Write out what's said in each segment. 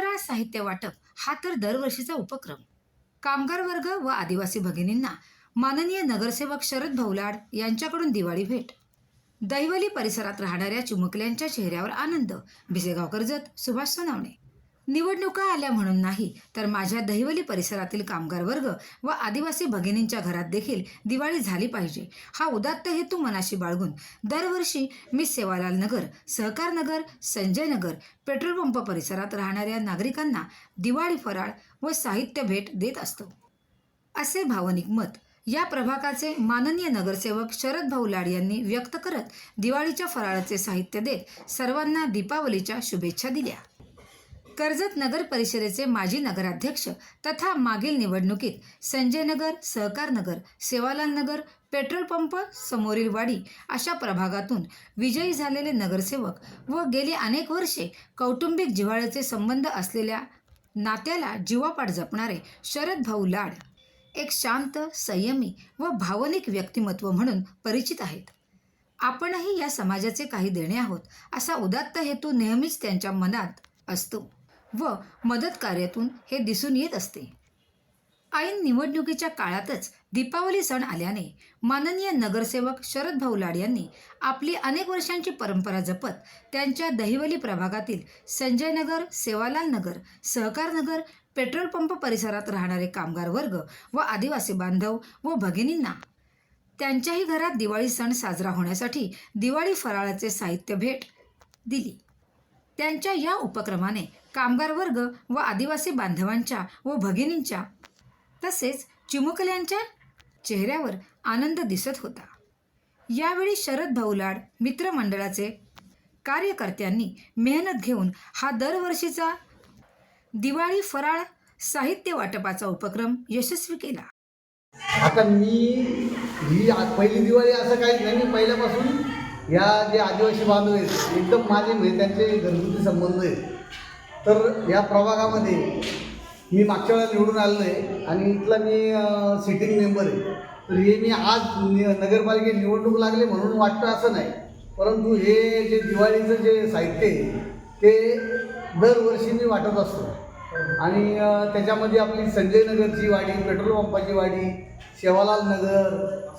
साहित्य वाटप हा तर दरवर्षीचा उपक्रम. कामगार वर्ग व आदिवासी भगिनींना माननीय नगरसेवक शरद भौलाड यांच्याकडून दिवाळी भेट. दहिवली परिसरात राहणाऱ्या चिमुकल्यांच्या चेहऱ्यावर आनंद. भिसेगावकर जत सुभाष सोनावणे. निवडणुका आल्या म्हणून नाही तर माझ्या दहिवली परिसरातील कामगार वर्ग व आदिवासी भगिनींच्या घरात देखील दिवाळी झाली पाहिजे. हा उदात्त हेतू मनाशी बाळगून दरवर्षी मी सेवालाल नगर सहकार नगर संजय नगर पेट्रोल पंप परिसरात राहणाऱ्या नागरिकांना दिवाळी फराळ व साहित्य भेट देत असतो. असे भावनिक मत या प्रभागाचे माननीय नगरसेवक शरद भाऊ लाड यांनी व्यक्त करत दिवाळीच्या फराळाचे साहित्य देत सर्वांना दीपावलीच्या शुभेच्छा दिल्या. कर्जत नगर परिषदेचे माजी नगराध्यक्ष तथा मागील निवडणुकीत संजय नगर सहकार नगर सेवालाल नगर पेट्रोल पंप समोरील वाडी अशा प्रभागातून विजयी झालेले नगरसेवक व गेली अनेक वर्षे कौटुंबिक जिव्हाळ्याचे संबंध असलेल्या नात्याला जीवापाड जपणारे शरद भाऊ लाड एक शांत संयमी व भावनिक व्यक्तिमत्व म्हणून परिचित आहेत. आपणही या समाजाचे काही देणे आहोत असा उदात्त हेतू नेहमीच त्यांच्या मनात असतो. व मदत कार्यातून हे दिसून येत असते. ऐन निवडणुकीच्या काळातच दीपावली सण आल्याने माननीय नगरसेवक शरद भाऊ लाड यांनी आपली अनेक वर्षांची परंपरा जपत त्यांच्या दहिवली प्रभागातील संजय नगर सेवालाल नगर सहकार नगर पेट्रोल पंप परिसरात राहणारे कामगार वर्ग व आदिवासी बांधव व भगिनींना त्यांच्याही घरात दिवाळी सण साजरा होण्यासाठी दिवाळी फराळाचे साहित्य भेट दिली. त्यांच्या या उपक्रमाने कामगार वर्ग व आदिवासी बांधवांच्या व भगिनींच्या. तसेच चिमुकल्यांच्या चेहऱ्यावर आनंद दिसत होता. यावेळी शरद भाऊलाड मित्रमंडळाचे कार्यकर्त्यांनी मेहनत घेऊन हा दरवर्षीचा दिवाळी फराळ साहित्य वाटपाचा उपक्रम यशस्वी केला. आता मी ही पहिली दिवाळी असं काहीच नाही मी पहिल्यापासून या जे आदिवासी बांधव आहेत एकदम माझे म्हणजे त्यांचे घरगुती संबंध आहेत. तर या प्रभागामध्ये मी मागच्या वेळेला निवडून आलेलो आहे आणि इथला मी सिटिंग मेंबर आहे. तर हे मी आज नगरपालिकेत निवडणूक लागले म्हणून वाटतं असं नाही. परंतु हे जे दिवाळीचं जे साहित्य आहे ते दरवर्षी मी वाटत असतो. आणि त्याच्यामध्ये आपली संजय नगरची वाडी पेट्रोल पंपाची वाडी सेवालाल नगर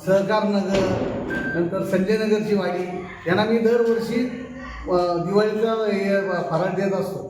सहकार नगर नंतर संजय नगरची वाडी यांना मी दरवर्षी दिवाळीचा हे फराळ देत असतो.